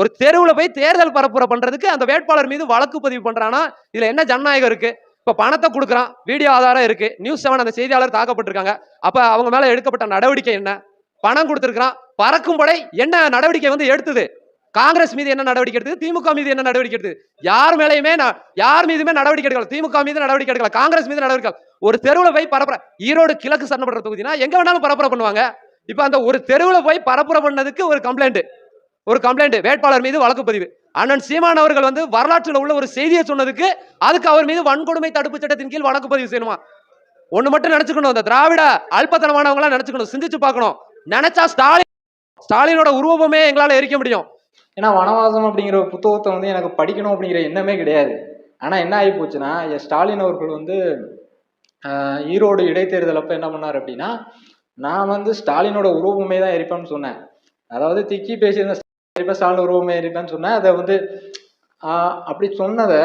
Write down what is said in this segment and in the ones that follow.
ஒரு தெருவில் போய் தேர்தல் பரப்புரை பண்ணுறதுக்கு அந்த வேட்பாளர் மீது வழக்கு பதிவு பண்ணுறான்னா இதில் என்ன ஜனநாயகம் இருக்குது இப்போ பணத்தை கொடுக்குறான் வீடியோ ஆதாரம் இருக்குது நியூஸ் செவன் அந்த செய்தியாளர் தாக்கப்பட்டிருக்காங்க. அப்போ அவங்க மேலே எடுக்கப்பட்ட நடவடிக்கை என்ன? பணம் கொடுத்துருக்குறான் பறக்கும் படை என்ன நடவடிக்கை வந்து எடுத்தது? காங்கிரஸ் மீது என்ன நடவடிக்கை எடுத்தது? திமுக மீது என்ன நடவடிக்கை எடுத்தது? யார் மேலேயுமே யார் மீதுமே நடவடிக்கை எடுக்கல. திமுக மீது நடவடிக்கை எடுக்கல காங்கிரஸ் மீது நடவடிக்கை ஒரு தெருவில் போய் பரப்புற ஈரோடு கிழக்கு சட்டமன்ற தொகுதினா எங்கே வேணாலும் பரப்புரை பண்ணுவாங்க. இப்போ அந்த ஒரு தெருவில் போய் பரப்புரை பண்ணதுக்கு ஒரு கம்ப்ளைண்ட் ஒரு கம்ப்ளைண்ட் வேட்பாளர் மீது வழக்கு பதிவு. அண்ணன் சீமான் அவர்கள் வந்து வரலாற்றில் உள்ள ஒரு செய்தியை சொன்னதுக்கு அதுக்கு அவர் மீது வன்கொடுமை தடுப்பு சட்டத்தின் கீழ் வழக்கு பதிவு செய்யணுமா? ஒண்ணு மட்டும் நினைச்சுக்கணும். இந்த திராவிட அல்பத்தனமானவங்களாம் எல்லாம் நினைச்சுக்கணும் சிந்திச்சு பார்க்கணும். நினைச்சா ஸ்டாலின் ஸ்டாலினோட உருவமே எங்களால எரிக்க முடியும். ஏன்னா வனவாசம் அப்படிங்கிற ஒரு புத்தகத்தை வந்து எனக்கு படிக்கணும் அப்படிங்கிற எண்ணமே கிடையாது. ஆனால் என்ன ஆகி போச்சுன்னா என் ஸ்டாலின் அவர்கள் வந்து ஈரோடு இடைத்தேர்தல் அப்போ என்ன பண்ணார் அப்படின்னா நான் வந்து ஸ்டாலினோட உருவமே தான் எரிப்பேன்னு சொன்னேன். அதாவது திக்கி பேசியிருந்த இருப்பேன் ஸ்டாலின் உருவமே இருப்பேன்னு சொன்னேன். அதை வந்து அப்படி சொன்னதை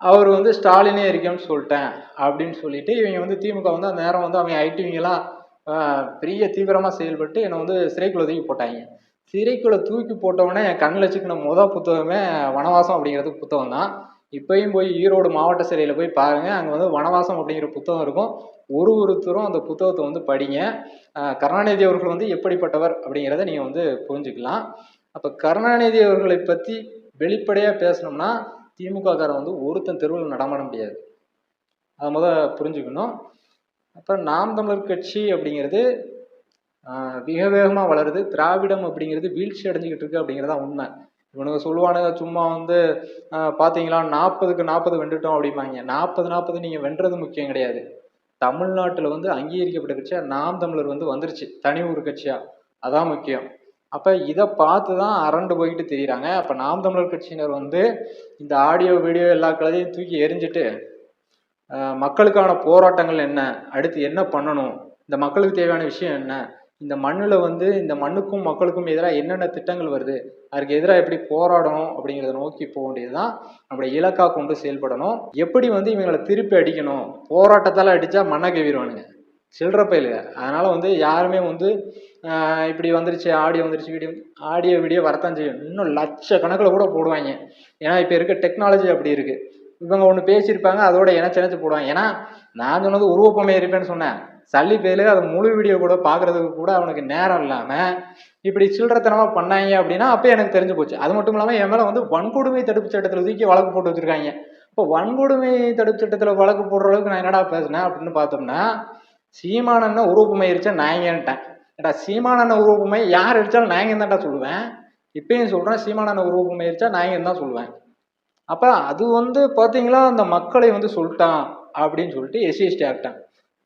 அவர் வந்து ஸ்டாலினே இருக்கேன்னு சொல்லிட்டேன் அப்படின்னு சொல்லிட்டு இவங்க வந்து திமுக வந்து அந்த நேரம் வந்து அவங்க ஐடிவிங்கெல்லாம் பெரிய தீவிரமாக செயல்பட்டு என்னை வந்து சிறைக்குள்ள தூக்கி போட்டாங்க. சிறைக்குள்ள தூக்கி போட்டவொடனே என் கண்ணில் வச்சுக்கின முத புத்தகமே வனவாசம் அப்படிங்கிறது புத்தகம் தான். இப்பயும் போய் ஈரோடு மாவட்ட சிறையில் போய் பாருங்க அங்கே வந்து வனவாசம் அப்படிங்கிற புத்தகம் இருக்கும். ஒரு ஒருத்தரும் அந்த புத்தகத்தை வந்து படிங்க. கருணாநிதி அவர்கள் வந்து எப்படிப்பட்டவர் அப்படிங்கிறத நீங்கள் வந்து புரிஞ்சுக்கலாம். அப்போ கருணாநிதி அவர்களை பற்றி வெளிப்படையாக பேசணும்னா திமுக காரன் வந்து ஒருத்தன் தெருவில் நடமாட முடியாது. அதை முத புரிஞ்சுக்கணும். அப்புறம் நாம் தமிழர் கட்சி அப்படிங்கிறது மிக வேகமாக வளருது. திராவிடம் அப்படிங்கிறது வீழ்ச்சி அடைஞ்சிக்கிட்டு இருக்கு அப்படிங்கிறது தான் உண்மை. இவனுங்க சொல்லுவானுங்க சும்மா வந்து பார்த்தீங்களா நாற்பதுக்கு நாற்பது வென்றுட்டோம் அப்படிம்பாங்க. நாற்பது நாற்பது நீங்கள் வென்றது முக்கியம் கிடையாது. தமிழ்நாட்டில் வந்து அங்கீகரிக்கப்பட்ட கட்சியாக நாம் தமிழர் வந்து வந்துருச்சு. தனி ஒரு கட்சியாக அதான் முக்கியம். அப்போ இதை பார்த்து தான் அரண்டு போய்கிட்டு தெரியுறாங்க. அப்போ நாம் தமிழர் கட்சியினர் வந்து இந்த ஆடியோ வீடியோ எல்லா கலதையும் தூக்கி எரிஞ்சிட்டு மக்களுக்கான போராட்டங்கள் என்ன? அடுத்து என்ன பண்ணணும்? இந்த மக்களுக்கு தேவையான விஷயம் என்ன? இந்த மண்ணில் வந்து இந்த மண்ணுக்கும் மக்களுக்கும் எதிராக என்னென்ன திட்டங்கள் வருது? அதுக்கு எதிராக எப்படி போராடணும் அப்படிங்கிறத நோக்கி போக வேண்டியது தான் நம்மளுடைய இலக்காக கொண்டு செயல்படணும். எப்படி வந்து இவங்களை திருப்பி அடிக்கணும்? போராட்டத்தால் அடித்தா மண்ணை கவிடுவானுங்க சில்லற பயிலுங்க அதனால் வந்து யாருமே வந்து இப்படி வந்துருச்சு ஆடியோ வந்துருச்சு வீடியோ ஆடியோ வீடியோ வரத்தான் செய்யும். இன்னும் லட்சக்கணக்கில் கூட போடுவாங்க. ஏன்னா இப்போ இருக்க டெக்னாலஜி அப்படி இருக்குது இவங்க ஒன்று பேசியிருப்பாங்க அதோட இணைச்சு இணைச்சு போடுவாங்க. ஏன்னா நான் சொன்னது உருவப்பமே இருப்பேன்னு சொன்னேன். சல்லி பேரு அது முழு வீடியோ கூட பார்க்கறதுக்கு கூட அவனுக்கு நேரம் இல்லாமல் இப்படி சில்லறத்தனமாக பண்ணாங்க அப்படின்னா அப்போ எனக்கு தெரிஞ்சு போச்சு. அது மட்டும் இல்லாமல் என் மேலே வந்து வன்கொடுமை தடுப்பு சட்டத்தில் தூக்கி வழக்கு போட்டு வச்சிருக்காங்க. இப்போ வன்கொடுமை தடுப்பு சட்டத்தில் வழக்கு போடுற அளவுக்கு நான் என்னடா பேசினேன் அப்படின்னு பார்த்தோம்னா சீமானண்ண உருவமை எரிச்சா நாயங்கன்ட்டேன் ஏடா சீமானண்ண உருவமை யார் எரிச்சாலும் நாயங்கன் தான்டா சொல்லுவேன். இப்பயும் சொல்கிறேன் சீமானண்ண உருவப்பொம்மை எரிச்சா நாயங்கன் தான் சொல்லுவேன். அப்போ அது வந்து பார்த்தீங்களா அந்த மக்களை வந்து சொல்லிட்டான் அப்படின்னு சொல்லிட்டு எஸ்சி எஸ்டி ஆக்டான்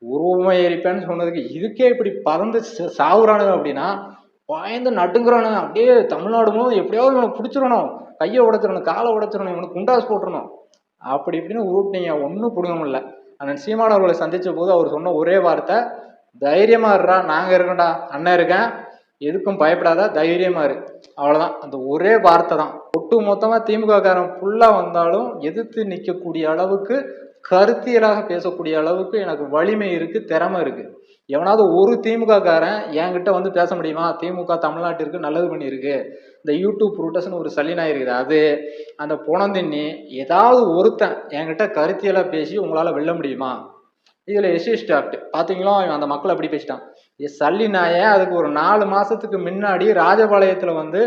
உருவமை எரிப்பேன்னு சொன்னதுக்கு இதுக்கே இப்படி பறந்து ச- அப்படின்னா பயந்து நட்டுங்கிறானுங்க அப்படியே தமிழ்நாடு முழுவதும் எப்படியாவது இவனை பிடிச்சிடணும். கையை உடைச்சிடணும் காலை உடைச்சிடணும் இவனுக்கு குண்டாஸ் போட்டுடணும். அப்படி இப்படின்னு உருட்டினீங்க. ஒன்றும் பிடுங்க முடியல. அண்ணன் சீமானவர்களை சந்திச்ச போது அவர் சொன்ன ஒரே வார்த்தை தைரியமா இருடா நாங்க இருக்கோம்டா அண்ணன் இருக்கேன். எதுக்கும் பயப்படாத தைரியமா இரு. அவ்வளவுதான். அந்த ஒரே வார்த்தை தான். ஒட்டு மொத்தமா திமுக காரன் வந்தாலும் எதிர்த்து நிற்கக்கூடிய அளவுக்கு கருத்தியலாக பேசக்கூடிய அளவுக்கு எனக்கு வலிமை இருக்கு திறமை இருக்கு. எவனாவது ஒரு திமுக காரன் என்கிட்ட வந்து பேச முடியுமா? திமுக தமிழ்நாட்டிற்கு நல்லது பண்ணியிருக்கு. இந்த யூடியூப் ரூட்டஸ்னு ஒரு சல்லினா இருக்குது அது அந்த புனந்தின்னி ஏதாவது ஒருத்தன் என்கிட்ட கருத்தியெல்லாம் பேசி உங்களால் வெல்ல முடியுமா? இதில் எஸ்சி ஆக்ட் பார்த்தீங்களா இவன் அந்த மக்கள் அப்படி பேசிட்டான். இது சல்லி நாயை அதுக்கு ஒரு நாலு மாதத்துக்கு முன்னாடி ராஜபாளையத்தில் வந்து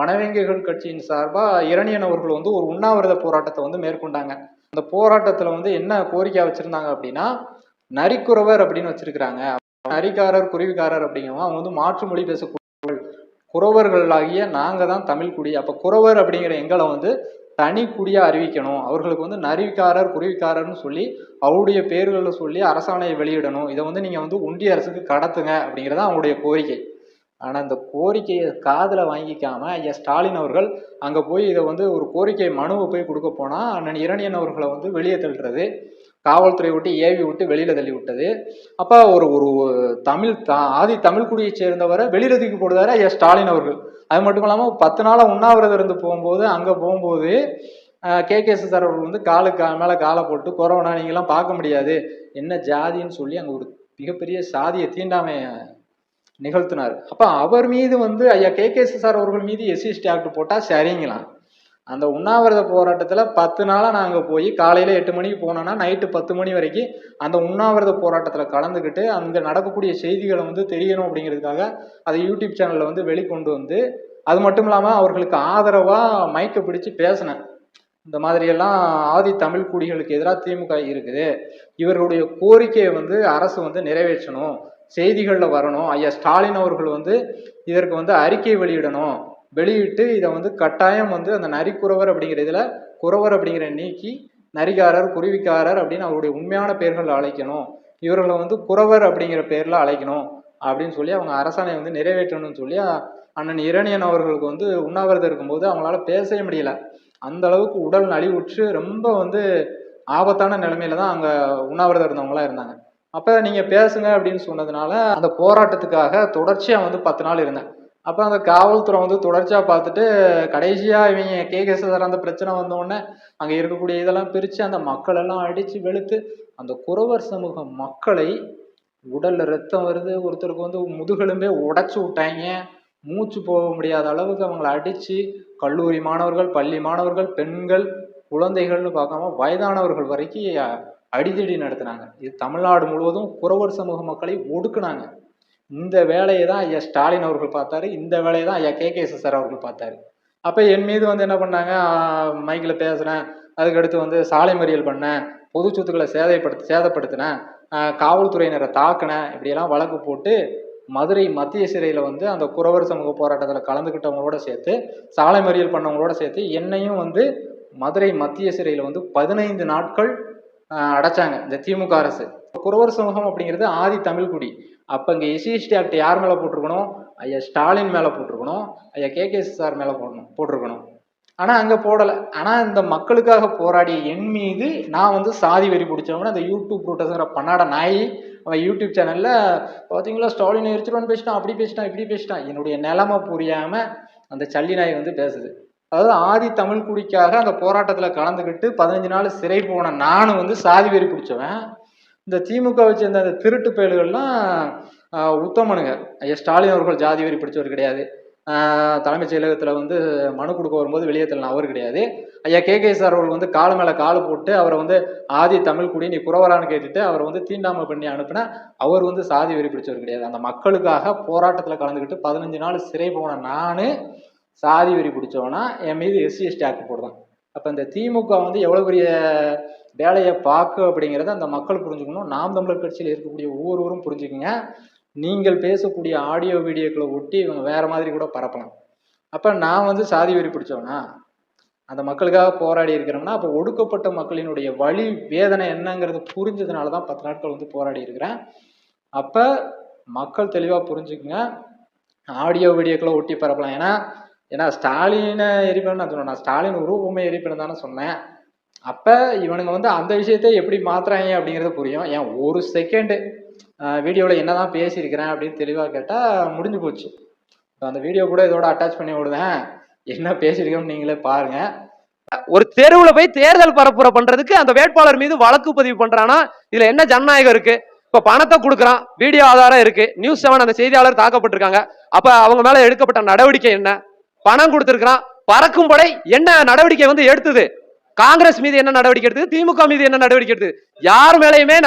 வனவேங்கைகள் கட்சியின் சார்பாக இரணியன் அவர்கள் வந்து ஒரு உண்ணாவிரத போராட்டத்தை வந்து மேற்கொண்டாங்க. அந்த போராட்டத்தில் வந்து என்ன கோரிக்கை வச்சுருந்தாங்க அப்படின்னா நரிக்குறவர் அப்படின்னு வச்சுருக்கிறாங்க. நரிக்காரர் குருவிக்காரர் அப்படிங்கிறவங்க அவங்க வந்து மாற்று மொழி பேசக்கூடிய குறவர்களாகிய நாங்கள் தான் தமிழ் குடி. அப்போ குறவர் அப்படிங்கிற எங்களை வந்து தனி குடியாக அறிவிக்கணும். அவர்களுக்கு வந்து நரிவிக்காரர் குருவிக்காரர்னு சொல்லி அவருடைய பேர்களில் சொல்லி அரசாணையை வெளியிடணும். இதை வந்து நீங்கள் வந்து ஒன்றிய அரசுக்கு கடத்துங்க அப்படிங்கிறது அவங்களுடைய கோரிக்கை. ஆனால் இந்த கோரிக்கையை காதில் வாங்கிக்காம ஐயா ஸ்டாலின் அவர்கள் அங்கே போய் இதை வந்து ஒரு கோரிக்கை மனுவை போய் கொடுக்க போனால் அண்ணன் இரணியன் அவர்களை வந்து வெளியே தள்ளுறது. காவல்துறை விட்டு ஏவி விட்டு வெளியில் தள்ளி விட்டது அப்போ ஒரு ஒரு தமிழ் தா ஆதி தமிழ் குடியை சேர்ந்தவரை வெளியில தூக்கி போடுறாரு ஐயா ஸ்டாலின் அவர்கள். அது மட்டும் இல்லாமல் பத்து நாளாக உண்ணாவிரதம் இருந்து போகும்போது அங்கே போகும்போது கே. கே. சார் அவர்கள் வந்து காலு மேலே காலை போட்டு கொரோனா நீங்களாம் பார்க்க முடியாது. என்ன ஜாதின்னு சொல்லி அங்கே ஒரு மிகப்பெரிய சாதியை தீண்டாமை நிகழ்த்தினார். அப்ப அவர் மீது வந்து ஐயா கே. கே. சார் அவர்கள் மீது எஸ்சிஎஸ்டி ஆக்ட் போட்டா சரிங்களாம். அந்த உண்ணாவிரத போராட்டத்தில் பத்து நாளாக நாங்கள் போய் காலையில் எட்டு மணிக்கு போனோன்னா நைட்டு பத்து மணி வரைக்கும் அந்த உண்ணாவிரத போராட்டத்தில் கலந்துக்கிட்டு அங்கே நடக்கக்கூடிய செய்திகளை வந்து தெரியணும் அப்படிங்கிறதுக்காக அதை யூடியூப் சேனலில் வந்து வெளிக்கொண்டு வந்து அது மட்டும் இல்லாமல் அவர்களுக்கு ஆதரவாக மைக்க பிடிச்சு பேசினேன். இந்த மாதிரியெல்லாம் ஆதி தமிழ் குடிகளுக்கு எதிராக திமுக இருக்குது. இவர்களுடைய கோரிக்கையை வந்து அரசு வந்து நிறைவேற்றணும். செய்திகளில் வரணும். ஐயா ஸ்டாலின் அவர்கள் வந்து இதற்கு வந்து அறிக்கை வெளியிடணும். வெளியிட்டு இதை வந்து கட்டாயம் வந்து அந்த நரிக்குறவர் அப்படிங்கிற இதில் குறவர் அப்படிங்கிற நீக்கி நரிகாரர் குருவிக்காரர் அப்படின்னு அவருடைய உண்மையான பெயர்கள் அழைக்கணும். இவர்களை வந்து குறவர் அப்படிங்கிற பேரில் அழைக்கணும் அப்படின்னு சொல்லி அவங்க அரசாணை வந்து நிறைவேற்றணும்னு சொல்லி அண்ணன் இரணியன் அவர்களுக்கு வந்து உண்ணாவிரதம் இருக்கும்போது அவங்களால பேசவே முடியல. அந்த அளவுக்கு உடல் நலிவுற்று ரொம்ப வந்து ஆபத்தான நிலைமையில தான் அங்கே உண்ணாவிரதம் இருந்தவங்களாம் இருந்தாங்க. அப்போ நீங்கள் பேசுங்க அப்படின்னு சொன்னதுனால அந்த போராட்டத்துக்காக தொடர்ச்சியாக வந்து பத்து நாள் இருந்தேன். அப்போ அந்த காவல்துறை வந்து தொடர்ச்சியாக பார்த்துட்டு கடைசியாக இவங்க கே. கேசதர் அந்த பிரச்சனை வந்தோடனே அங்கே இருக்கக்கூடிய இதெல்லாம் பிரித்து அந்த மக்கள் எல்லாம் அடித்து வெளுத்து அந்த குறவர் சமூக மக்களை உடலில் ரத்தம் வருது. ஒருத்தருக்கு வந்து முதுகெலும்பே உடைச்சி விட்டாங்க. மூச்சு போக முடியாத அளவுக்கு அவங்கள அடித்து கல்லூரி மாணவர்கள் பள்ளி மாணவர்கள் பெண்கள் குழந்தைகள்னு பார்க்காம வயதானவர்கள் வரைக்கும் அடிதடி நடத்தினாங்க. இது தமிழ்நாடு முழுவதும் குறவர் சமூக மக்களை ஒடுக்குனாங்க. இந்த வேலையை தான் ஐயா ஸ்டாலின் அவர்கள் பார்த்தாரு இந்த வேலையை தான் ஐயா கே கே சார் அவர்கள் பார்த்தாரு. அப்போ என் மீது வந்து என்ன பண்ணாங்க? மைக்கில் பேசுனேன் அதுக்கடுத்து வந்து சாலை மறியல் பண்ணேன். பொது சொத்துக்களை சேதைப்படுத்த சேதப்படுத்தினேன். காவல்துறையினரை தாக்கினேன். இப்படியெல்லாம் வழக்கு போட்டு மதுரை மத்திய சிறையில் வந்து அந்த குறவர் சமூக போராட்டத்தில் கலந்துக்கிட்டவங்களோட சேர்த்து சாலை மறியல் பண்ணவங்களோட சேர்த்து என்னையும் வந்து மதுரை மத்திய சிறையில் வந்து பதினைந்து நாட்கள் அடைச்சாங்க. இந்த திமுக அரசு. குறவர் சமூகம் அப்படிங்கிறது ஆதி தமிழ்குடி அப்போ இங்கே எஸ்சிஎஸ்டி ஆக்ட் யார் மேலே போட்டிருக்கணும்? ஐயா ஸ்டாலின் மேலே போட்டிருக்கணும். ஐயா கே கே சார் மேலே போடணும் போட்டிருக்கணும். ஆனால் அங்கே போடலை. ஆனால் இந்த மக்களுக்காக போராடிய என் மீது நான் வந்து சாதி வெறி பிடிச்சவங்க அந்த யூடியூப் ரூட்டஸ்ங்கிற பண்ணாட நாய் அவன் யூடியூப் சேனலில் பார்த்தீங்களா ஸ்டாலின் எரிச்சிருவான்னு பேசிட்டான் அப்படி பேசிட்டான் இப்படி பேசிட்டான். என்னுடைய நிலைமை புரியாமல் அந்த சல்லி நாய் வந்து பேசுது. அதாவது ஆதி தமிழ் குடிக்காக அந்த போராட்டத்தில் கலந்துக்கிட்டு பதினஞ்சு நாள் சிறை போன நானும் வந்து சாதி வெறி பிடிச்சவன். இந்த திமுகவை சேர்ந்த அந்த திருட்டு பயல்கள்லாம் உத்தமனுங்க. ஐயா ஸ்டாலின் அவர்கள் ஜாதி வெறி பிடிச்சவர் கிடையாது. தலைமைச் செயலகத்தில் வந்து மனு கொடுக்க வரும்போது வெளியே தள்ளன அவர் கிடையாது. ஐயா கே கே சார் அவர்கள் வந்து கால் மேலே காலு போட்டு அவரை வந்து ஆதி தமிழ் குடி நீ குறவரான்னு கேட்டுட்டு அவரை வந்து தீண்டாமல் பண்ணி அனுப்பின அவர் வந்து சாதி வெறி பிடிச்சவர் கிடையாது. அந்த மக்களுக்காக போராட்டத்தில் கலந்துக்கிட்டு பதினஞ்சு நாள் சிறை போன நான் சாதி வெறி பிடிச்சவனா என் மீது எஸ்சி எஸ்டி ஆக்ட் போடுதான். அப்போ இந்த திமுக வந்து எவ்வளோ பெரிய வேலையை பார்க்க அப்படிங்கிறத அந்த மக்கள் புரிஞ்சுக்கணும். நாம் தமிழர் கட்சியில் இருக்கக்கூடிய ஒவ்வொருவரும் புரிஞ்சுக்கங்க. நீங்கள் பேசக்கூடிய ஆடியோ வீடியோக்களை ஒட்டி இவங்க வேறு மாதிரி கூட பரப்பலாம். அப்போ நான் வந்து சாதி வெறி பிடிச்சவனா? அந்த மக்களுக்காக போராடி இருக்கிறோம்னா அப்போ ஒடுக்கப்பட்ட மக்களினுடைய வழி வேதனை என்னங்கிறது புரிஞ்சதுனால தான் பத்து நாட்கள் வந்து போராடி இருக்கிறேன். அப்போ மக்கள் தெளிவாக புரிஞ்சுக்குங்க. ஆடியோ வீடியோக்களை ஒட்டி பரப்பலாம். ஏன்னா ஏன்னா ஸ்டாலினை எரிப்பேன் நான் சொன்னேன். நான் ஸ்டாலின் உருவமே எரிப்பேன் தானே சொன்னேன். அப்போ இவனுங்க வந்து அந்த விஷயத்தை எப்படி மாத்துறாங்க அப்படிங்கிறது புரியும். ஏன் ஒரு செகண்டு வீடியோவில் என்னதான் பேசியிருக்கிறேன் அப்படின்னு தெளிவாக கேட்டால் முடிஞ்சு போச்சு. அந்த வீடியோ கூட இதோட அட்டாச் பண்ணி விடுவேன். என்ன பேசியிருக்கோம்னு நீங்களே பாருங்க. ஒரு தெருவுல போய் தேர்தல் பரப்புரை பண்றதுக்கு அந்த வேட்பாளர் மீது வழக்கு பதிவு பண்றானா? இதுல என்ன ஜனநாயகம் இருக்கு? இப்ப பணத்தை கொடுக்குறான். வீடியோ ஆதாரம் இருக்கு. நியூஸ் செவன் அந்த செய்தியாளர் தாக்கப்பட்டிருக்காங்க. அப்ப அவங்க மேல எடுக்கப்பட்ட நடவடிக்கை என்ன? பணம் கொடுத்திருக்கிறான். பறக்கும் படை என்ன நடவடிக்கை வந்து எடுத்தது? காங்கிரஸ் மீது என்ன நடவடிக்கை எடுத்தது? திமுக மீது என்ன நடவடிக்கை எடுத்தது? யார் மேலையுமே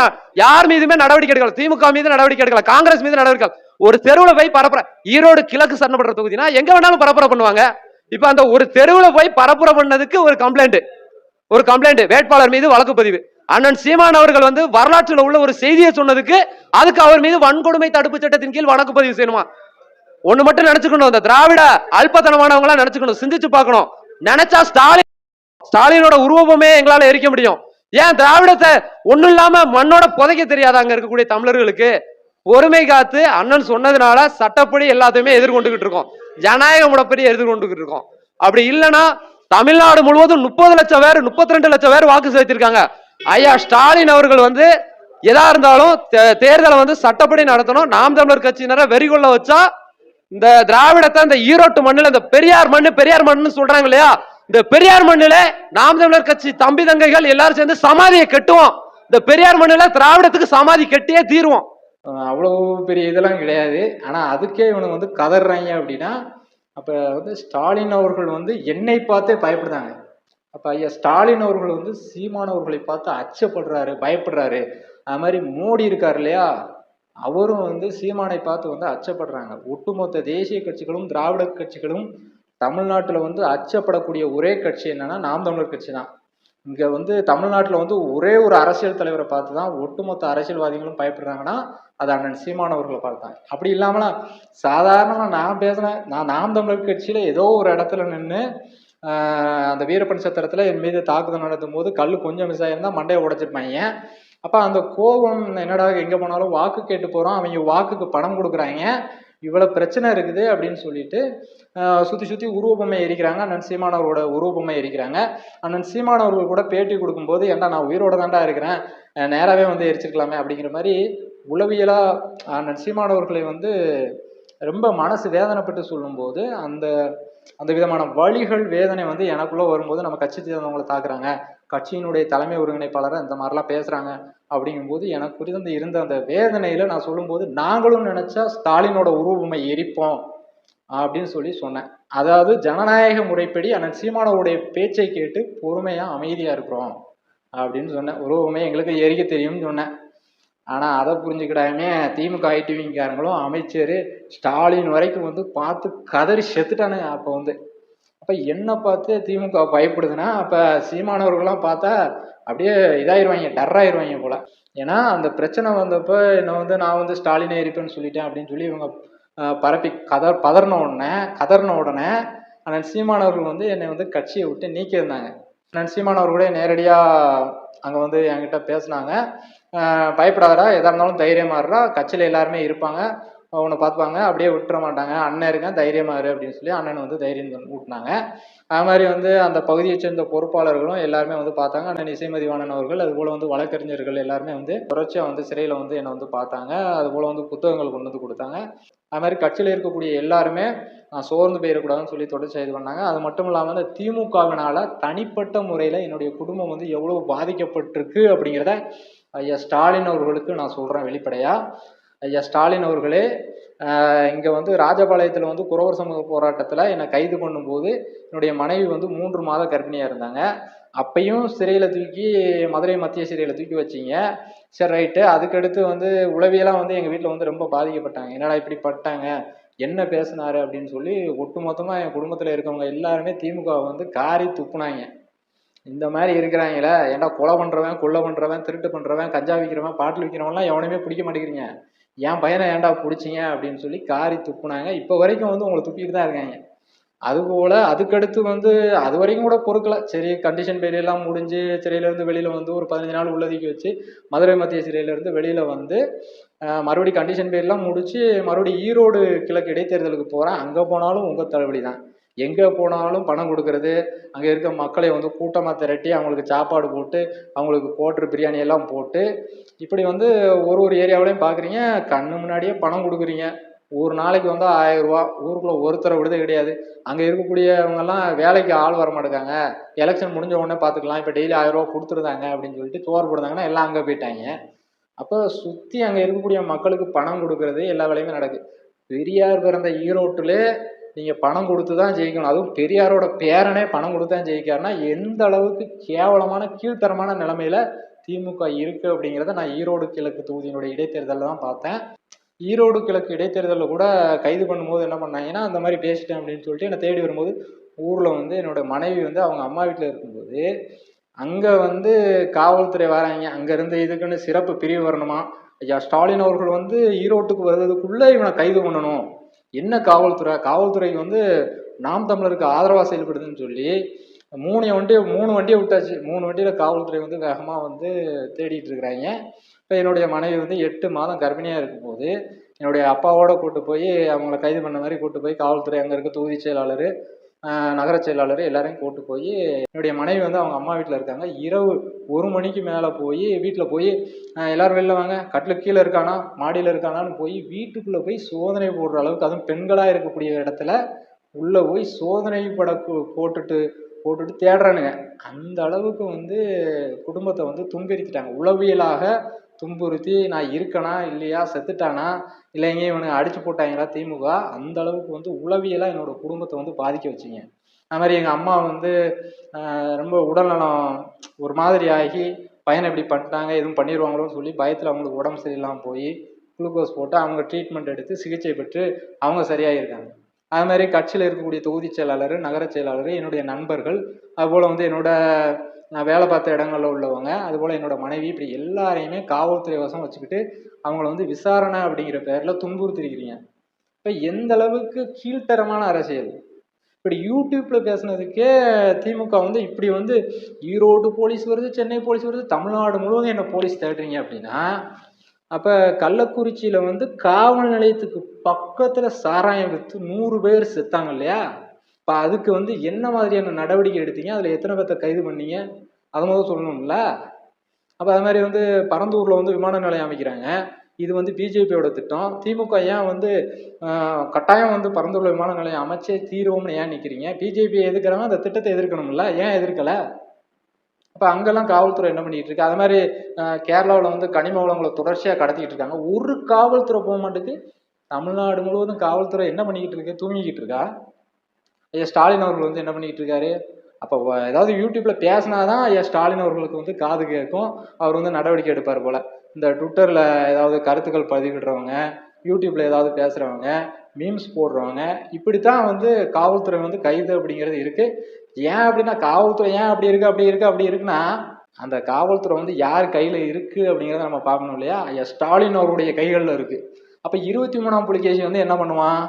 யார் மீதுமே நடவடிக்கை எடுக்கல. திமுக மீது நடவடிக்கை எடுக்கல. காங்கிரஸ் மீது நடவடிக்கை ஒரு தெருவுல போய் பரப்புற ஈரோடு கிழக்கு சரணப்படுற தொகுதினா எங்க வேணாலும் பரப்புற பண்ணுவாங்க. இப்ப அந்த ஒரு தெருவுல போய் பரப்புற பண்ணதுக்கு ஒரு கம்ப்ளைண்ட் ஒரு கம்ப்ளைண்ட் வேட்பாளர் மீது வழக்கு பதிவு. அண்ணன் சீமான் அவர்கள் வந்து வரலாற்றுல உள்ள ஒரு செய்தியை சொன்னதுக்கு அதுக்கு அவர் மீது வன்கொடுமை தடுப்பு சட்டத்தின் கீழ் வழக்கு பதிவு செய்யணுமா? ஒண்ணு மட்டும் நினைச்சுக்கணும். இந்த திராவிட அல்பத்தனமானவங்களா நினைச்சுக்கணும். சிந்திச்சு பார்க்கணும். நினைச்சா ஸ்டாலின் ஸ்டாலினோட உருவமே எங்களால எரிக்க முடியும். ஏன் திராவிடத்தை ஒண்ணும் இல்லாம மண்ணோட புதைக்க தெரியாத அங்க இருக்கக்கூடிய தமிழர்களுக்கு? ஒருமை காத்து அண்ணன் சொன்னதுனால சட்டப்படி எல்லாத்தையுமே எதிர்கொண்டுகிட்டு இருக்கோம். ஜனநாயக முடப்படி எதிர்கொண்டுகிட்டு இருக்கோம். அப்படி இல்லைன்னா தமிழ்நாடு முழுவதும் முப்பது லட்சம் பேர் முப்பத்தி ரெண்டு லட்சம் பேர் வாக்கு செலுத்திருக்காங்க ஐயா ஸ்டாலின் அவர்கள் வந்து எதா இருந்தாலும் தே- தேர்தலை வந்து சட்டப்படி நடத்தணும். நாம் தமிழர் கட்சியினரை வெறிகொள்ள வச்சா இந்த திராவிடத்தை இந்த ஈரோட்டு மண்ணில் இந்த பெரியார் மண்ணு பெரியார் மண்ணுன்னு சொல்றாங்க இல்லையா? இந்த பெரியார் மண்ணில நாம் தமிழர் கட்சி தம்பி தங்கைகள் எல்லாரும் சேர்ந்து சமாதியை கட்டுவோம். இந்த பெரியார் மண்ணில திராவிடத்துக்கு சமாதி கட்டியே தீருவோம். அவ்வளவு பெரிய இதெல்லாம் கிடையாது. ஆனா அதுக்கே இவனுக்கு வந்து கதறாங்க அப்படின்னா அப்ப வந்து ஸ்டாலின் அவர்கள் வந்து என்னை பார்த்தே பயப்படுறாங்க. அப்ப ஐயா ஸ்டாலின் அவர்கள் வந்து சீமானவர்களை பார்த்து அச்சப்படுறாரு பயப்படுறாரு. அது மாதிரி மோடி இருக்கார் இல்லையா? அவரும் வந்து சீமானை பார்த்து வந்து அச்சப்படுறாங்க. ஒட்டுமொத்த தேசிய கட்சிகளும் திராவிட கட்சிகளும் தமிழ்நாட்டில் வந்து அச்சப்படக்கூடிய ஒரே கட்சி என்னன்னா நாம் தமிழர் கட்சி தான். இங்க வந்து தமிழ்நாட்டில் வந்து ஒரே ஒரு அரசியல் தலைவரை பார்த்து தான் ஒட்டுமொத்த அரசியல்வாதிகளும் பயப்படுறாங்கன்னா அது அண்ணன் சீமான் அவர்களை பார்த்தாங்க அப்படி இல்லாமலாம் சாதாரணமாக நான் பேசுனேன் நான் நாம் தமிழர் கட்சியில ஏதோ ஒரு இடத்துல நின்று அந்த வீரப்பன் சத்திரத்துல என் மீது தாக்குதல் நடத்தும் போது கல் கொஞ்சம் மிஸ் ஆயிருந்தா மண்டையை உடைச்சிருப்பாங்க அப்போ அந்த கோபம் என்னடா எங்க போனாலும் வாக்கு கேட்டு போறோம் அவங்க வாக்குக்கு பணம் கொடுக்குறாங்க இவ்வளவு பிரச்சனை இருக்குது அப்படின்னு சொல்லிட்டு சுற்றி சுத்தி சுத்தி உருவபொம்மை எரிக்கிறாங்க அண்ணன் சீமானவரோட உருவபொம்மை எரிக்கிறாங்க. அண்ணன் சீமானவர்கள் கூட பேட்டி கொடுக்கும்போது ஏன்டா நான் உயிரோட தாண்டா இருக்கிறேன் நேராகவே வந்து எரிச்சிருக்கலாமே அப்படிங்கிற மாதிரி உளவியலா அண்ணன் சீமானவர்களை வந்து ரொம்ப மனசு வேதனைப்பட்டு சொல்லும்போது அந்த அந்த விதமான வழிகள் வேதனை வந்து எனக்குள்ள வரும்போது நம்ம கட்சி சேர்ந்தவங்களை தாக்குறாங்க. கட்சியினுடைய தலைமை ஒருங்கிணைப்பாளரை இந்த மாதிரிலாம் பேசுறாங்க அப்படிங்கும்போது எனக்கு புரிந்து இருந்த அந்த வேதனையில நான் சொல்லும்போது நாங்களும் நினைச்சா ஸ்டாலினோட உருவமை எரிப்போம் அப்படின்னு சொல்லி சொன்னேன். அதாவது ஜனநாயக முறைப்படி அண்ணன் சீமானோடைய பேச்சை கேட்டு பொறுமையா அமைதியா இருக்கிறோம் அப்படின்னு சொன்னேன். உருவமே எங்களுக்கு எரிக்க தெரியும்னு சொன்னேன். ஆனால் அதை புரிஞ்சுக்கிடாமே திமுக ஐடிவிங்காரங்களும் அமைச்சர் ஸ்டாலின் வரைக்கும் வந்து பார்த்து கதறி செத்துட்டானுங்க அப்போ வந்து. அப்போ என்ன பார்த்து திமுக பயப்படுதுன்னா அப்போ சீமானவர்கள்லாம் பார்த்தா அப்படியே இதாயிருவாங்க டர்ராயிடுவாங்க போல். போல ஏன்னா அந்த பிரச்சனை வந்தப்போ என்ன வந்து நான் வந்து ஸ்டாலினே இருப்பேன்னு சொல்லிட்டேன் அப்படின்னு சொல்லி இவங்க பரப்பி கதர் பதறின உடனே கதறின உடனே அண்ணன் சீமானவர்கள் வந்து என்னை வந்து கட்சியை விட்டு நீக்கியிருந்தாங்க. அண்ணன் சீமானவர் கூட அங்கே வந்து என்கிட்ட பேசினாங்க. பயப்படாதடா. எதாக இருந்தாலும் தைரியமாகறா கட்சியில் எல்லாருமே இருப்பாங்க. உன்னை பார்த்துப்பாங்க. அப்படியே விட்டுற மாட்டாங்க. அண்ணன் இருக்கேன். தைரியமா அப்படின்னு சொல்லி அண்ணன் வந்து தைரியம் ஊட்டினாங்க. அது மாதிரி வந்து அந்த பகுதியை சேர்ந்த பொறுப்பாளர்களும் எல்லாருமே வந்து பார்த்தாங்க. அண்ணன் இசைமதிவாணன் அவர்கள் அதுபோல் வந்து வழக்கறிஞர்கள் எல்லாருமே வந்து தொடர்ச்சியாக வந்து சிறையில் வந்து என்னை வந்து பார்த்தாங்க. அதுபோல் வந்து புத்தகங்கள் கொண்டு வந்து கொடுத்தாங்க. அது மாதிரி கட்சியில் இருக்கக்கூடிய எல்லாருமே நான் சோர்ந்து போயிடக்கூடாதுன்னு சொல்லி தொடர்ச்சி இது பண்ணாங்க. அது மட்டும் இல்லாமல் இந்த திமுகவினால் தனிப்பட்ட முறையில் என்னுடைய குடும்பம் வந்து எவ்வளோ பாதிக்கப்பட்டிருக்கு அப்படிங்கிறத ஐயா ஸ்டாலின் அவர்களுக்கு நான் சொல்கிறேன் வெளிப்படையா. ஐயா ஸ்டாலின் அவர்களே இங்கே இங்க வந்து ராஜபாளையத்தில் வந்து குறவர் சமூக போராட்டத்தில் என்னை கைது பண்ணும்போது என்னுடைய மனைவி வந்து மூன்று மாத கர்ப்பிணியாக இருந்தாங்க. அப்பையும் சிறையில் தூக்கி மதுரை மத்திய சிறையில் தூக்கி வச்சீங்க. சரி ரைட்டு. அதுக்கடுத்து வந்து உளவியெல்லாம் வந்து எங்கள் வீட்டில் வந்து ரொம்ப பாதிக்கப்பட்டாங்க. என்னடா இப்படி பட்டாங்க? என்ன பேசினாரு அப்படின்னு சொல்லி ஒட்டுமொத்தமாக என் குடும்பத்தில் இருக்கவங்க எல்லாருமே திமுக வந்து காரி துப்புனாங்க. இந்த மாதிரி இருக்கிறாங்களே ஏன்டா கொலை பண்ணுறவன் கொள்ளை பண்ணுறவன் திருட்டு பண்ணுறவன் கஞ்சா விற்கிறவன் பாட்டில் விற்கிறவன்லாம் எவனையுமே பிடிக்க மாட்டேங்கிறீங்க. என் பையனை ஏன்டா பிடிச்சிங்க அப்படின்னு சொல்லி காரி துப்புனாங்க. இப்போ வரைக்கும் வந்து உங்களை துப்பிட்டு தான் இருக்காங்க. அதுபோல் அதுக்கடுத்து வந்து அது வரைக்கும் கூட பொறுக்கல. சரி கண்டிஷன் பெரியெல்லாம் எல்லாம் முடிஞ்சு சிறையிலேருந்து வெளியில் வெளியில வந்து ஒரு பதினஞ்சு நாள் உள்ளதுக்கு வச்சு மதுரை மத்திய சிறையிலேருந்து வெளியில வந்து மறுபடி கண்டிஷன் பேர்லாம் முடிச்சு மறுபடி ஈரோடு கிழக்கு இடைத்தேர்தலுக்கு போறேன். அங்க போனாலும் உங்க தலைவலி தான். எங்கே போனாலும் பணம் கொடுக்கறது அங்கே இருக்க மக்களை வந்து கூட்டமாக திரட்டி அவங்களுக்கு சாப்பாடு போட்டு அவங்களுக்கு கோட்ரு பிரியாணி எல்லாம் போட்டு இப்படி வந்து ஒரு ஒரு ஏரியாவிலையும் பார்க்குறீங்க கண்ணு முன்னாடியே பணம் கொடுக்குறீங்க. ஒரு நாளைக்கு வந்து ஆயிரம் ரூபா ஊருக்குள்ள ஒருத்தரை விடுதே கிடையாது. அங்கே இருக்கக்கூடியவங்கெல்லாம் வேலைக்கு ஆள் வர மாட்டேங்காங்க. எலெக்ஷன் முடிஞ்ச உடனே பார்த்துக்கலாம் இப்போ டெய்லி ஆயிரம் ரூபா கொடுத்துருந்தாங்க அப்படின்னு சொல்லிட்டு சோறு போடுறாங்கன்னா எல்லாம் அங்கே போயிட்டாங்க. அப்போ சுற்றி அங்கே இருக்கக்கூடிய மக்களுக்கு பணம் கொடுக்கறது எல்லா வேலையுமே நடக்குது பெரியார் பிறந்த ஈரோட்டில் நீங்கள் பணம் கொடுத்து தான் ஜெயிக்கணும். அதுவும் பெரியாரோட பேரனே பணம் கொடுத்து தான் ஜெயிக்காருன்னா எந்த அளவுக்கு கேவலமான கீழ்த்தரமான நிலைமையில திமுக இருக்கு அப்படிங்கிறத நான் ஈரோடு கிழக்கு தொகுதியினுடைய இடைத்தேர்தலில் தான் பார்த்தேன். ஈரோடு கிழக்கு இடைத்தேர்தலில் கூட கைது பண்ணும்போது என்ன பண்ணாங்கன்னா அந்த மாதிரி பேசிட்டேன் அப்படின்னு சொல்லிட்டு என்னை தேடி வரும்போது ஊரில் வந்து என்னோட மனைவி வந்து அவங்க அம்மா வீட்டில் இருக்கும்போது அங்கே வந்து காவல்துறை வராங்க. அங்கேருந்து இதுக்குன்னு சிறப்பு பிரிவு வரணுமா? ஐயா ஸ்டாலின் அவர்கள் வந்து ஈரோட்டுக்கு வர்றதுக்குள்ளே இவனை கைது பண்ணணும். என்ன காவல்துறை காவல்துறைக்கு வந்து நாம் தமிழருக்கு ஆதரவாக செயல்படுதுன்னு சொல்லி மூணு வண்டி மூணு வண்டியை விட்டாச்சு. மூணு வண்டியில் காவல்துறை வந்து வேகமாக வந்து தேடிட்டு இருக்கிறாங்க. இப்போ என்னுடைய மனைவி வந்து எட்டு மாதம் கர்ப்பிணியாக இருக்கும்போது என்னுடைய அப்பாவோட கூட்டு போய் அவங்கள கைது பண்ண மாதிரி கூட்டு போய் காவல்துறை அங்கே இருக்க தொகுதி செயலாளர் நகர செயலாளர் எல்லாரையும் கூட்டு போய் என்னுடைய மனைவி வந்து அவங்க அம்மா வீட்டில் இருக்காங்க. இரவு ஒரு மணிக்கு மேலே போய் வீட்டில் போய் எல்லோரும் எல்லாரும் வெளில வாங்க. கட்டில் கீழே இருக்கானா? மாடியில் இருக்கானான்னு போய் வீட்டுக்குள்ளே போய் சோதனை போடுற அளவுக்கு அதுவும் பெண்களாக இருக்கக்கூடிய இடத்துல உள்ளே போய் சோதனை பட போட்டுட்டு போட்டுட்டு தேடுறானுங்க. அந்த அளவுக்கு வந்து குடும்பத்தை வந்து துன்பெடுத்திட்டாங்க உளவியலாக துன்புறுத்தி நான் இருக்கனா? இல்லையா? செத்துட்டானா? இல்லை எங்கேயும் இவனை அடிச்சு போட்டாங்களா திமுக? அந்த அளவுக்கு வந்து உளவியலாக என்னோட குடும்பத்தை வந்து பாதிக்க வச்சிங்க. அது மாதிரி எங்கள் அம்மா வந்து ரொம்ப உடல்நலம் ஒரு மாதிரி ஆகி பையனை இப்படி பண்ணிட்டாங்க எதுவும் பண்ணிடுவாங்களோன்னு சொல்லி பயத்தில் அவங்களுக்கு உடம்பு சரியில்லாமல் போய் குளுக்கோஸ் போட்டு அவங்க ட்ரீட்மெண்ட் எடுத்து சிகிச்சை பெற்று அவங்க சரியாகிருக்காங்க அது மாதிரி கட்சியில் இருக்கக்கூடிய தொகுதி செயலாளர் நகர செயலாளர் என்னுடைய நண்பர்கள் அதுபோல் வந்து என்னோட நான் வேலை பார்த்த இடங்களில் உள்ளவங்க அதுபோல் என்னோட மனைவி இப்படி எல்லாரையுமே காவல்துறை வசம் வச்சுக்கிட்டு அவங்கள வந்து விசாரணை அப்படிங்கிற பேரில் துன்புறுத்திருக்கிறீங்க. இப்போ எந்த அளவுக்கு கீழ்த்தரமான அரசியல் இப்படி யூடியூப்ல பேசுனதுக்கே திமுக வந்து இப்படி வந்து ஈரோடு போலீஸ் வருது சென்னை போலீஸ் வருது தமிழ்நாடு முழுவதும் என்ன போலீஸ் தேடுறீங்க அப்படின்னா அப்போ கள்ளக்குறிச்சியில் வந்து காவல் நிலையத்துக்கு பக்கத்தில் சாராயம் விற்று நூறு பேர் செத்தாங்க இல்லையா? இப்போ அதுக்கு வந்து என்ன மாதிரியான நடவடிக்கை எடுத்தீங்க? அதில் எத்தனை பேர்த்த கைது பண்ணீங்க? அதை முதல் சொல்லணும்ல. அப்போ அது மாதிரி வந்து பரந்தூரில் வந்து விமான நிலையம் அமைக்கிறாங்க. இது வந்து பிஜேபியோட திட்டம். திமுக ஏன் வந்து கட்டாயம் வந்து பரந்தூரில் விமான நிலையம் அமைச்சே தீருவோம்னு ஏன் நிற்கிறீங்க பிஜேபி எதிர்க்கிறவங்க அந்த திட்டத்தை எதிர்க்கணும்ல. ஏன் எதிர்க்கல? அப்போ அங்கெல்லாம் காவல்துறை என்ன பண்ணிட்டு இருக்கு? அது மாதிரி கேரளாவில் வந்து கனிம வளங்களை தொடர்ச்சியாக கடத்திக்கிட்டு இருக்காங்க. ஒரு காவல்துறை போக மாட்டேங்குது. தமிழ்நாடு முழுவதும் காவல்துறை என்ன பண்ணிக்கிட்டு இருக்கு? தூங்கிக்கிட்டு இருக்கா? ஐயா ஸ்டாலின் அவர்கள் வந்து என்ன பண்ணிக்கிட்டு இருக்காரு? அப்போ ஏதாவது யூடியூப்ல பேசினாதான் ஐயா ஸ்டாலின் அவர்களுக்கு வந்து காது கேட்கும். அவர் வந்து நடவடிக்கை எடுப்பார் போல. இந்த ட்விட்டர்ல ஏதாவது கருத்துக்கள் பதிவிடுறவங்க யூடியூப்ல ஏதாவது பேசுறவங்க மீம்ஸ் போடுறவங்க இப்படித்தான் வந்து காவல்துறை வந்து கைது அப்படிங்கிறது இருக்கு. ஏன் அப்படின்னா காவல்துறை ஏன் அப்படி இருக்கு அப்படி இருக்கு அப்படி இருக்குன்னா அந்த காவல்துறை வந்து யார் கையில இருக்கு அப்படிங்கிறத நம்ம பார்க்கணும் இல்லையா? ஐயா ஸ்டாலின் அவருடைய கைகளில் இருக்கு. அப்ப இருபத்தி மூணாம் புலிகேசி வந்து என்ன பண்ணுவான்?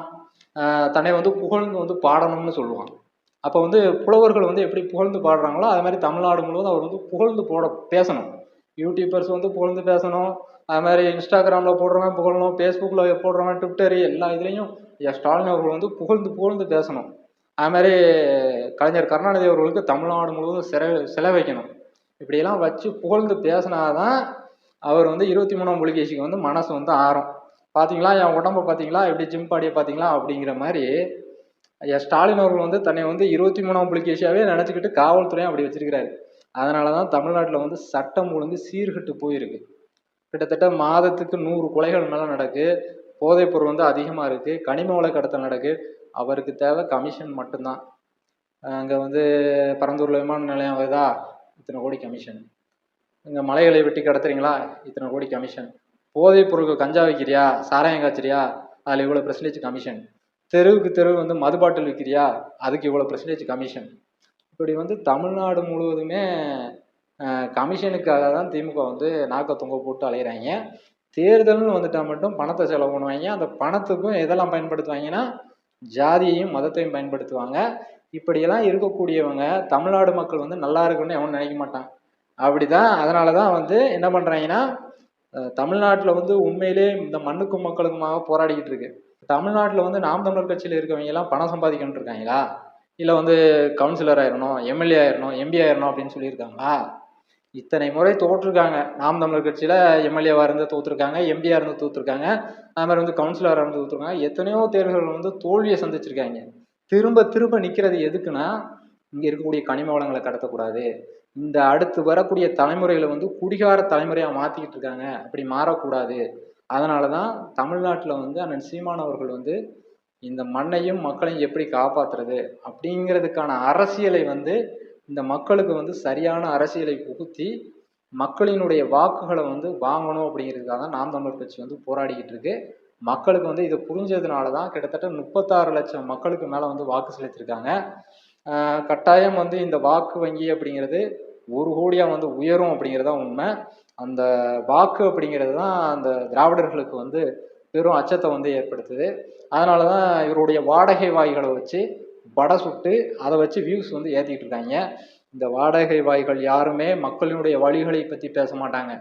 தன்னை வந்து புகழ்ந்து வந்து பாடணும்னு சொல்லுவான் அப்போ வந்து புலவர்கள் வந்து எப்படி புகழ்ந்து பாடுறாங்களோ அது மாதிரி தமிழ்நாடு முழுவதும் அவர் வந்து புகழ்ந்து போட பேசணும். யூடியூபர்ஸ் வந்து புகழ்ந்து பேசணும். அது மாதிரி இன்ஸ்டாகிராமில் போடுறவன் புகழணும் ஃபேஸ்புக்கில் போடுறவன் ட்விட்டர் எல்லா இதுலேயும் ஸ்டாலின் அவர்கள் வந்து புகழ்ந்து புகழ்ந்து பேசணும். அது மாதிரி கலைஞர் கருணாநிதி அவர்களுக்கு தமிழ்நாடு முழுவதும் சிறை சிலை வைக்கணும். இப்படியெல்லாம் வச்சு புகழ்ந்து பேசினாதான் அவர் வந்து இருபத்தி மூணாம் புலிகேசிக்கு வந்து மனசு வந்து ஆறும். பார்த்தீங்களா என் உடம்ப பார்த்தீங்களா எப்படி ஜிம் பாடியை பார்த்தீங்களா அப்படிங்கிற மாதிரி ஐயா ஸ்டாலின் அவர்கள் வந்து தன்னை வந்து இருபத்தி மூணாம் புலிகேசியாவே நினச்சிக்கிட்டு காவல்துறையும் அப்படி வச்சிருக்கிறாரு. அதனால தான் தமிழ்நாட்டில் வந்து சட்டம் ஒழுங்கு சீர்கெட்டு போயிருக்கு. கிட்டத்தட்ட மாதத்துக்கு நூறு கொலைகள் மேலே நடக்கு. போதைப்பொருள் வந்து அதிகமாக இருக்குது கனிம வள கடத்தல் நடக்கு. அவருக்கு தேவை கமிஷன் மட்டும்தான். அங்கே வந்து பரந்தூரில் விமான நிலையம் வருதா? இத்தனை கோடி கமிஷன். இங்கே மலைகளை வெட்டி கடத்துறீங்களா? இத்தனை கோடி கமிஷன். போதைப் பொருட்கள் கஞ்சா விற்கிறியா சாராயம் காய்ச்சறியா? அதில் இவ்வளோ பெர்சன்டேஜ் கமிஷன் தெருவுக்கு தெரு வந்து மது பாட்டில் விற்கிறியா அதுக்கு இவ்வளோ பெர்சன்டேஜ் கமிஷன் இப்படி வந்து தமிழ்நாடு முழுவதுமே கமிஷனுக்காக தான் திமுக வந்து நாக்க தொங்க போட்டு அலையிறாங்க. தேர்தல்னு வந்துட்டால் மட்டும் பணத்தை செலவு பண்ணுவாங்க. அந்த பணத்துக்கும் எதெல்லாம் பயன்படுத்துவாங்கன்னா ஜாதியையும் மதத்தையும் பயன்படுத்துவாங்க. இப்படியெல்லாம் இருக்கக்கூடியவங்க தமிழ்நாடு மக்கள் வந்து நல்லா இருக்குன்னு எவனும் நினைக்க மாட்டான். அப்படிதான் அதனால தான் வந்து என்ன பண்ணுறாங்கன்னா தமிழ்நாட்டில் வந்து உண்மையிலே இந்த மண்ணுக்கும் மக்களுக்குமாக போராடிக்கிட்டு இருக்கு. தமிழ்நாட்டில் வந்து நாம் தமிழர் கட்சியில் இருக்கவங்க எல்லாம் பணம் சம்பாதிக்கணும்னு இருக்காங்களா? இல்லை வந்து கவுன்சிலர் ஆயிரணும் எம்எல்ஏ ஆயிரணும் எம்பி ஆயிரணும் அப்படின்னு சொல்லியிருக்காங்களா? இத்தனை முறை தோற்றுருக்காங்க. நாம் தமிழர் கட்சியில் எம்எல்ஏவாக இருந்து தோற்றுருக்காங்க எம்பியாக இருந்து தோற்றுருக்காங்க அது மாதிரி வந்து கவுன்சிலராக இருந்து தோற்றுருக்காங்க எத்தனையோ தேர்தல்கள் வந்து தோல்வியை சந்திச்சிருக்காங்க. திரும்ப திரும்ப நிற்கிறது எதுக்குன்னா இங்கே இருக்கக்கூடிய கனிம வளங்களை கடத்தக்கூடாது. இந்த அடுத்து வரக்கூடிய தலைமுறைகளை வந்து குடிகார தலைமுறையாக மாற்றிக்கிட்டு இருக்காங்க. அப்படி மாறக்கூடாது. அதனால தான் தமிழ்நாட்டில் வந்து அண்ணன் சீமான் அவர்கள் வந்து இந்த மண்ணையும் மக்களையும் எப்படி காப்பாத்துறது அப்படிங்கிறதுக்கான அரசியலை வந்து இந்த மக்களுக்கு வந்து சரியான அரசியலை புகுத்தி மக்களினுடைய வாக்குகளை வந்து வாங்கணும் அப்படிங்கிறதுக்காக தான் நாம் தமிழர் கட்சி வந்து போராடிக்கிட்டு இருக்கு. மக்களுக்கு வந்து இதை புரிஞ்சதுனால தான் கிட்டத்தட்ட முப்பத்தாறு லட்சம் மக்களுக்கு மேலே வந்து வாக்கு செலுத்தியிருக்காங்க கட்டாயம் வந்து இந்த வாக்கு வங்கி அப்படிங்கிறது ஒரு கோடியாக வந்து உயரும் அப்படிங்கிறது தான் உண்மை. அந்த வாக்கு அப்படிங்கிறது தான் அந்த திராவிடர்களுக்கு வந்து பெரும் அச்சத்தை வந்து ஏற்படுத்துது. அதனால தான் இவருடைய வாடகை வாய்களை வச்சு வடை சுட்டு அதை வச்சு வியூஸ் வந்து ஏற்றிக்கிட்டு இருக்காங்க. இந்த வாடகை வாய்கள் யாருமே மக்களினுடைய வழிகளை பற்றி பேச மாட்டாங்க.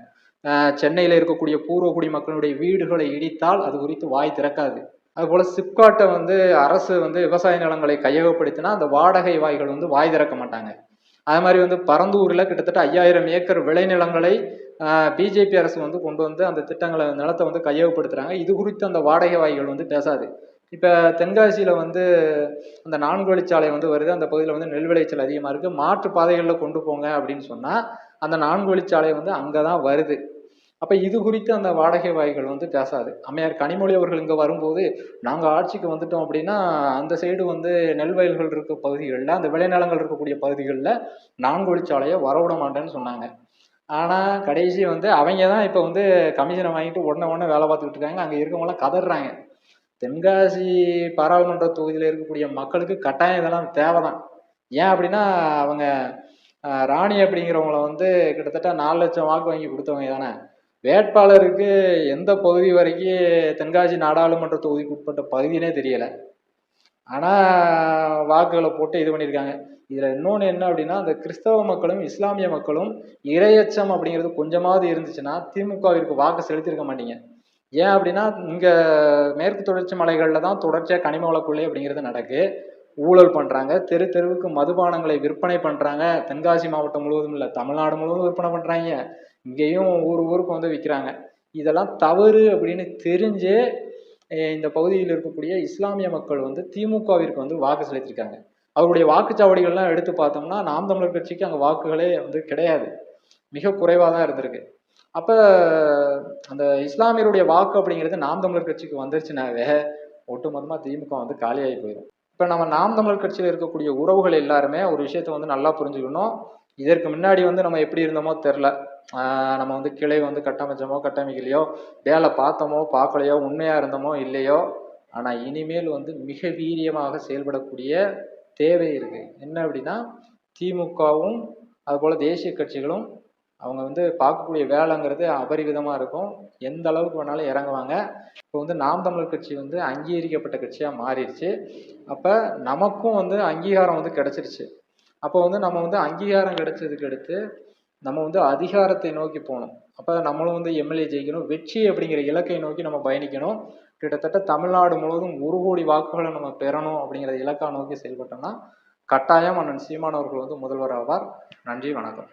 சென்னையில் இருக்கக்கூடிய பூர்வகுடி மக்களுடைய வீடுகளை இடித்தால் அது குறித்து வாய் திறக்காது. அதுபோல் சிப்காட்டை வந்து அரசு வந்து விவசாய நிலங்களை கையகப்படுத்தினா அந்த வாடகை வாய்கள் வந்து வாய் திறக்க மாட்டாங்க. அது மாதிரி வந்து பரந்தூரில் கிட்டத்தட்ட ஐயாயிரம் ஏக்கர் விளைநிலங்களை பிஜேபி அரசு வந்து கொண்டு வந்து அந்த திட்டங்களை நிலத்தை வந்து கையகப்படுத்துகிறாங்க இது குறித்து அந்த வாடகை வாய்கள் வந்து பேசாது. இப்போ தென்காசியில் வந்து அந்த நான்கு வழிச்சாலை வந்து வருது. அந்த பகுதியில் வந்து நெல் விளைச்சல் அதிகமாக இருக்குது மாற்று பாதைகளில் கொண்டு போங்க அப்படின்னு சொன்னால் அந்த நான்கு வழிச்சாலை வந்து அங்கே தான் வருது. அப்போ இது குறித்து அந்த வாடகை வாய்கள் வந்து பேசாது. அம்மையார் கனிமொழி அவர்கள் இங்கே வரும்போது நாங்கள் ஆட்சிக்கு வந்துட்டோம் அப்படின்னா அந்த சைடு வந்து நெல் வயல்கள் இருக்க பகுதிகளில் அந்த விளைநிலங்கள் இருக்கக்கூடிய பகுதிகளில் நான்கு வழிச்சாலையை வரவிட மாட்டேன்னு சொன்னாங்க. ஆனால் கடைசி வந்து அவங்க தான் இப்போ வந்து கமிஷனை வாங்கிட்டு உடனே உடனே வேலை பார்த்துக்கிட்டு இருக்காங்க. அங்கே இருக்கவங்களாம் கதறாங்க. தென்காசி பாராளுமன்ற தொகுதியில் இருக்கக்கூடிய மக்களுக்கு கட்டாயம் இதெல்லாம் தேவை தான் ஏன் அப்படின்னா அவங்க ராணி அப்படிங்கிறவங்கள வந்து கிட்டத்தட்ட நாலு லட்சம் வாக்கு வாங்கி கொடுத்தவங்க தானே. வேட்பாளருக்கு எந்த பகுதி வரைக்கும் தென்காசி நாடாளுமன்ற தொகுதிக்கு உட்பட்ட பகுதினே தெரியல. ஆனா வாக்குகளை போட்டு இது பண்ணியிருக்காங்க. இதுல இன்னொன்று என்ன அப்படின்னா அந்த கிறிஸ்தவ மக்களும் இஸ்லாமிய மக்களும் இரையச்சம் அப்படிங்கிறது கொஞ்சமாவது இருந்துச்சுன்னா திமுகவிற்கு வாக்கு செலுத்தியிருக்க மாட்டீங்க. ஏன் அப்படின்னா இங்க மேற்கு தொடர்ச்சி மலைகளில் தான் தொடர்ச்சியா கனிம வளக்குள்ளே அப்படிங்கிறது நடக்கு. ஊழல் பண்றாங்க தெரு தெருவுக்கு மதுபானங்களை விற்பனை பண்றாங்க. தென்காசி மாவட்டம் முழுவதும் இல்ல தமிழ்நாடு முழுவதும் விற்பனை பண்றாங்க. இங்கேயும் ஊர் ஊருக்கு வந்து விற்கிறாங்க இதெல்லாம் தவறு அப்படின்னு தெரிஞ்சு இந்த பகுதியில் இருக்கக்கூடிய இஸ்லாமிய மக்கள் வந்து திமுகவிற்கு வந்து வாக்கு செலுத்திருக்காங்க அவருடைய வாக்குச்சாவடிகள்லாம் எடுத்து பார்த்தோம்னா நாம் தமிழர் கட்சிக்கு அங்கே வாக்குகளே வந்து கிடையாது. மிக குறைவாக தான் இருந்திருக்கு. அப்போ அந்த இஸ்லாமியருடைய வாக்கு அப்படிங்கிறது நாம் தமிழர் கட்சிக்கு வந்துருச்சுனாவே ஒட்டுமொத்தமாக திமுக வந்து காலியாகி போயிடும். இப்போ நம்ம நாம் தமிழர் கட்சியில் இருக்கக்கூடிய உறவுகள் எல்லாருமே ஒரு விஷயத்த வந்து நல்லா புரிஞ்சுக்கணும். இதற்கு முன்னாடி வந்து நம்ம எப்படி இருந்தோமோ தெரில நம்ம வந்து கிளை வந்து கட்டமைச்சோமோ கட்டமைக்கலையோ வேலை பார்த்தோமோ பார்க்கலையோ உண்மையாக இருந்தோமோ இல்லையோ ஆனால் இனிமேல் வந்து மிக வீரியமாக செயல்படக்கூடிய தேவை இருக்குது என்ன அப்படின்னா திமுகவும் அதுபோல் தேசிய கட்சிகளும் அவங்க வந்து பார்க்கக்கூடிய வேலைங்கிறது அபரிவிதமாக இருக்கும். எந்த அளவுக்கு வேணாலும் இறங்குவாங்க. இப்போ வந்து நாம் தமிழர் கட்சி வந்து அங்கீகரிக்கப்பட்ட கட்சியாக மாறிடுச்சு. அப்போ நமக்கும் வந்து அங்கீகாரம் வந்து கிடச்சிருச்சு. அப்போ வந்து நம்ம வந்து அங்கீகாரம் கிடைச்சதுக்கு அடுத்து நம்ம வந்து அதிகாரத்தை நோக்கி போகணும். அப்போ நம்மளும் வந்து எம்எல்ஏ ஜெயிக்கணும். வெற்றி அப்படிங்கிற இலக்கை நோக்கி நம்ம பயணிக்கணும். கிட்டத்தட்ட தமிழ்நாடு முழுவதும் ஒரு கோடி வாக்குகளை நம்ம பெறணும் அப்படிங்கிற இலக்கா நோக்கி செயல்பட்டோம்னா கட்டாயம் அண்ணன் சீமானவர்கள் வந்து முதல்வர் ஆவார். நன்றி வணக்கம்.